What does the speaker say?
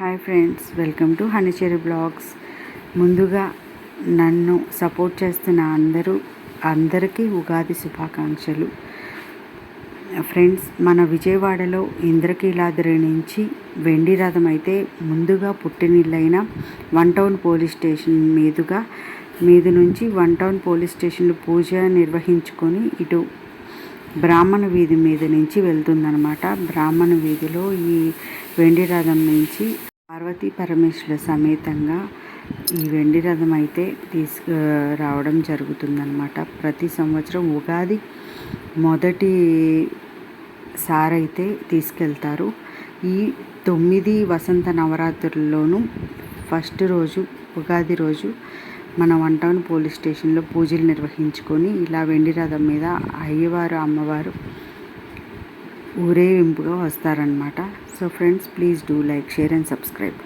Hi friends welcome to Hanicheri blogs. ముందుగా నన్ను support చేస్తున్న అందరూ అందరికీ ఉగాది శుభాకాంక్షలు. ఫ్రెండ్స్ మన విజయవాడలో ఇంద్రకీలాద్రి నుంచి వెండి రథం అయితే ముందుగా పుట్టినిల్లైన వన్ టౌన్ పోలీస్ స్టేషన్ మీదుగా మీది నుంచి వన్ టౌన్ పోలీస్ స్టేషన్లో పూజ నిర్వహించుకొని ఇటు బ్రాహ్మణ వీధి మీద నుంచి వెళ్తుందనమాట బ్రాహ్మణ వీధిలో ఈ వెండి రథం నుంచి పార్వతీ పరమేశ్వర సమేతంగా ఈ వెండి రథం అయితే తీసుకు రావడం జరుగుతుందనమాట ప్రతి సంవత్సరం ఉగాది మొదటి సారైతే తీసుకెళ్తారు. ఈ తొమ్మిది వసంత నవరాత్రుల్లోనూ ఫస్ట్ రోజు ఉగాది రోజు మన వన్ టౌన్ పోలీస్ స్టేషన్లో పూజలు నిర్వహించుకొని ఇలా వెండి రథం మీద అయ్యవారు అమ్మవారు ఊరేగింపుగా వస్తారనమాట so friends please do like share and subscribe